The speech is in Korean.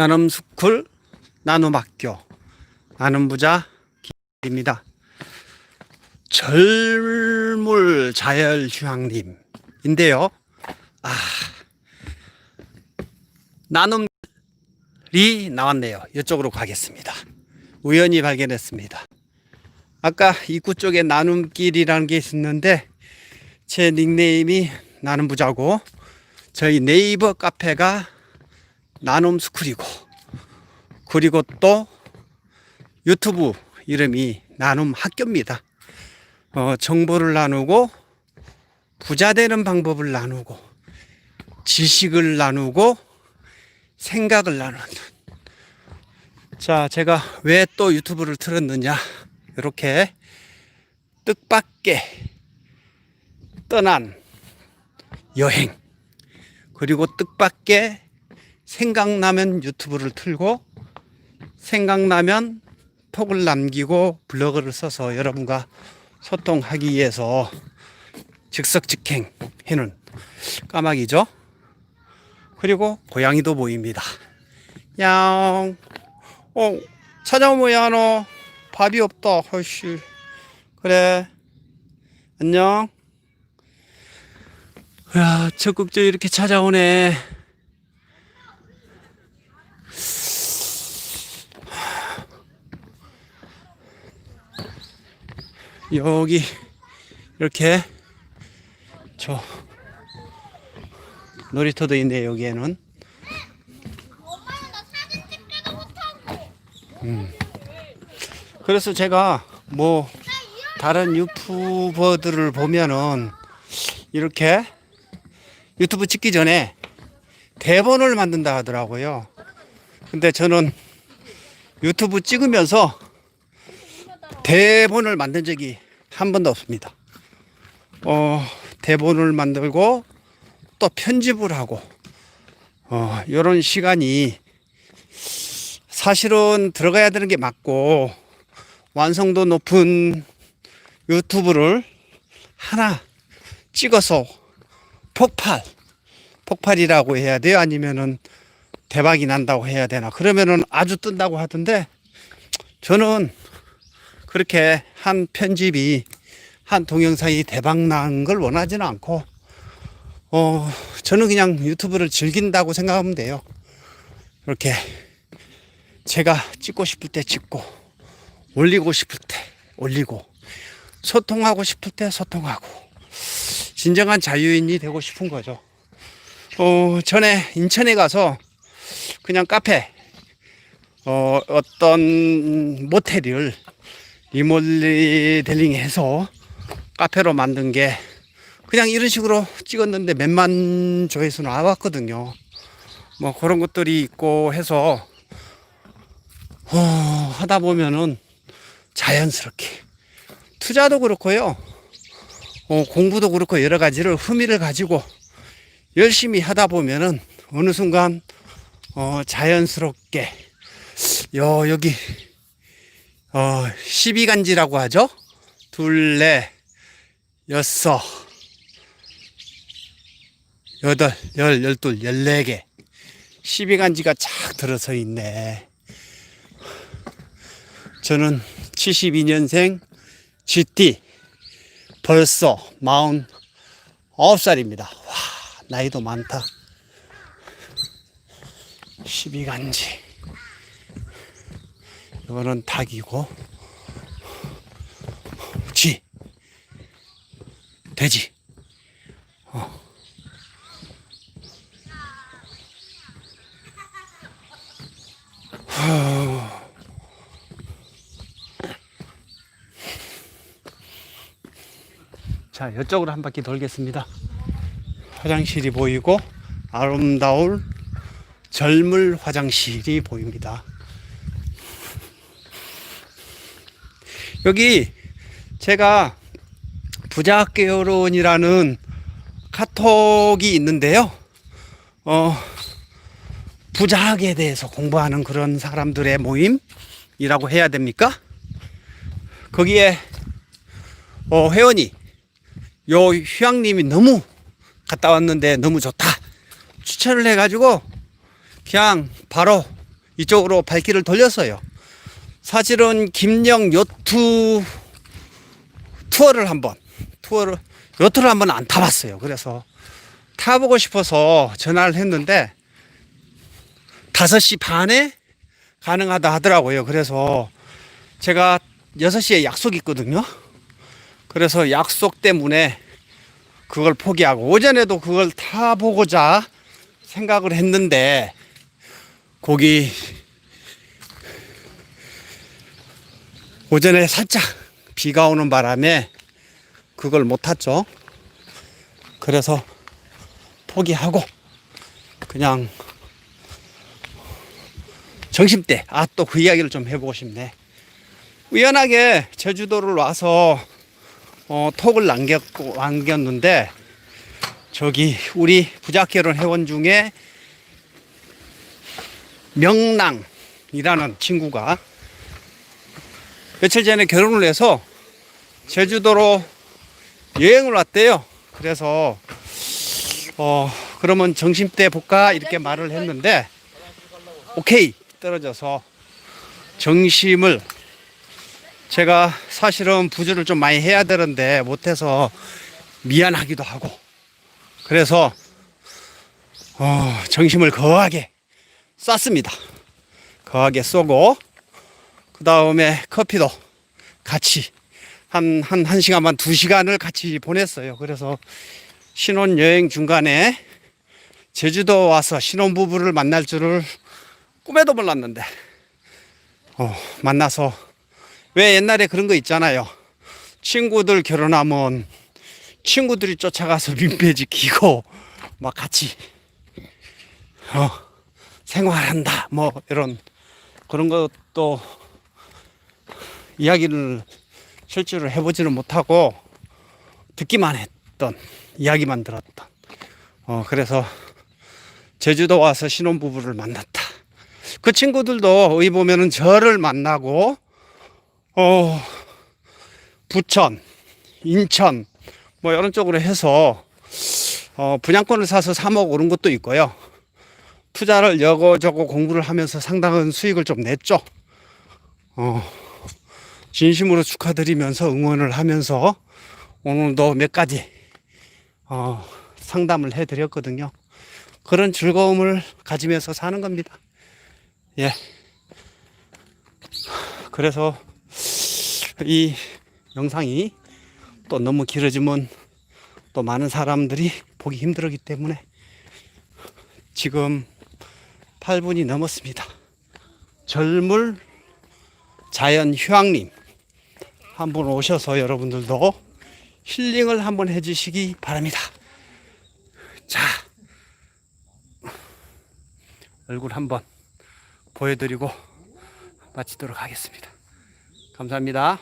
나눔스쿨 나눔학교 나눔부자 입니다. 절물 자열휴양림인데요. 아, 나눔이 나왔네요. 이쪽으로 가겠습니다. 우연히 발견했습니다. 아까 입구 쪽에 나눔길이라는 게 있었는데 제 닉네임이 나눔부자고 저희 네이버 카페가 나눔 스쿨이고 그리고 또 유튜브 이름이 나눔 학교입니다. 어, 정보를 나누고 부자 되는 방법을 나누고 지식을 나누고 생각을 나누는 자 제가 왜 또 유튜브를 틀었느냐 이렇게 뜻밖의 떠난 여행 그리고 뜻밖의 생각나면 유튜브를 틀고 생각나면 톡을 남기고 블로그를 써서 여러분과 소통하기 위해서 즉석즉행 해는 까마귀죠. 그리고 고양이도 보입니다. 야옹. 어, 찾아오면 너 밥이 없다. 헐씨. 그래. 안녕. 야, 적극적으로 이렇게 찾아오네. 여기 이렇게 저 놀이터도 있네 여기에는 못하고 그래서 제가 뭐 다른 유튜버들을 보면은 이렇게 유튜브 찍기 전에 대본을 만든다 하더라고요. 근데 저는 유튜브 찍으면서 대본을 만든 적이 한 번도 없습니다. 어, 대본을 만들고 또 편집을 하고 어, 이런 시간이 사실은 들어가야 되는 게 맞고 완성도 높은 유튜브를 하나 찍어서 폭발 폭발이라고 해야 돼요 아니면은 대박이 난다고 해야 되나 그러면은 아주 뜬다고 하던데 저는 그렇게 한 편집이 한 동영상이 대박 난 걸 원하지는 않고 어 저는 그냥 유튜브를 즐긴다고 생각하면 돼요 이렇게 제가 찍고 싶을 때 찍고 올리고 싶을 때 올리고 소통하고 싶을 때 소통하고 진정한 자유인이 되고 싶은 거죠. 어, 전에 인천에 가서 그냥 카페 어, 어떤 모텔을 리모델링 해서 카페로 만든 게 그냥 이런 식으로 찍었는데 몇만 조회수 나왔거든요. 뭐 그런 것들이 있고 해서 어, 하다 보면은 자연스럽게 투자도 그렇고요. 어, 공부도 그렇고 여러 가지를 흥미를 가지고 열심히 하다 보면은 어느 순간 어, 자연스럽게 요 여기 어, 12간지라고 하죠. 둘, 넷, 여섯, 여덟, 열, 열둘, 열네 개. 12간지가 착 들어서 있네. 저는 72년생 GT 벌써 49살입니다. 와, 나이도 많다. 12간지. 이거는 닭이고, 쥐, 돼지. 어. 자, 이쪽으로 한 바퀴 돌겠습니다. 화장실이 보이고 아름다울 젊을 화장실이 보입니다. 여기 제가 부자학교론이라는 카톡이 있는데요. 어, 부자학에 대해서 공부하는 그런 사람들의 모임이라고 해야 됩니까? 거기에 어, 회원이 요 휴양림이 너무 갔다 왔는데 너무 좋다 추천을 해가지고 그냥 바로 이쪽으로 발길을 돌렸어요. 사실은 김영 요트 투어를 한번 투어를 요트를 한번 안 타봤어요. 그래서 타보고 싶어서 전화를 했는데 5시 반에 가능하다 하더라고요. 그래서 제가 6시에 약속이 있거든요. 그래서 약속 때문에 그걸 포기하고 오전에도 그걸 타보고자 생각을 했는데 거기 오전에 살짝 비가 오는 바람에 그걸 못 탔죠. 그래서 포기하고 그냥 정심때 아 또 그 이야기를 좀 해보고 싶네. 우연하게 제주도를 와서 어, 톡을 남겼고 남겼는데 저기 우리 부작결혼 회원 중에 명랑이라는 친구가 며칠 전에 결혼을 해서 제주도로 여행을 왔대요. 그래서 어 그러면 정심때 볼까 이렇게 말을 했는데 오케이 떨어져서 정심을 제가 사실은 부주를 좀 많이 해야 되는데 못해서 미안하기도 하고 그래서 어, 정심을 거하게 쐈습니다. 거하게 쏘고 그 다음에 커피도 같이 한, 한, 한 시간 반, 두 시간을 같이 보냈어요. 그래서 신혼여행 중간에 제주도 와서 신혼부부를 만날 줄을 꿈에도 몰랐는데, 어, 만나서 왜 옛날에 그런 거 있잖아요. 친구들 결혼하면 친구들이 쫓아가서 민폐 지키고 막 같이 어, 생활한다. 뭐 이런 그런 것도 이야기를 실제로 해보지는 못하고 듣기만 했던 이야기만 들었던 어 그래서 제주도 와서 신혼부부를 만났다. 그 친구들도 어디 보면은 저를 만나고 어 부천, 인천 뭐 이런 쪽으로 해서 어 분양권을 사서 3억 오른 것도 있고요. 투자를 여거저거 공부를 하면서 상당한 수익을 좀 냈죠. 어 진심으로 축하드리면서 응원을 하면서 오늘도 몇 가지 어, 상담을 해드렸거든요. 그런 즐거움을 가지면서 사는 겁니다. 예. 그래서 이 영상이 또 너무 길어지면 또 많은 사람들이 보기 힘들기 때문에 지금 8분이 넘었습니다. 젊을 자연 휴양림 한번 오셔서 여러분들도 힐링을 한번 해주시기 바랍니다. 자, 얼굴 한번 보여드리고 마치도록 하겠습니다. 감사합니다.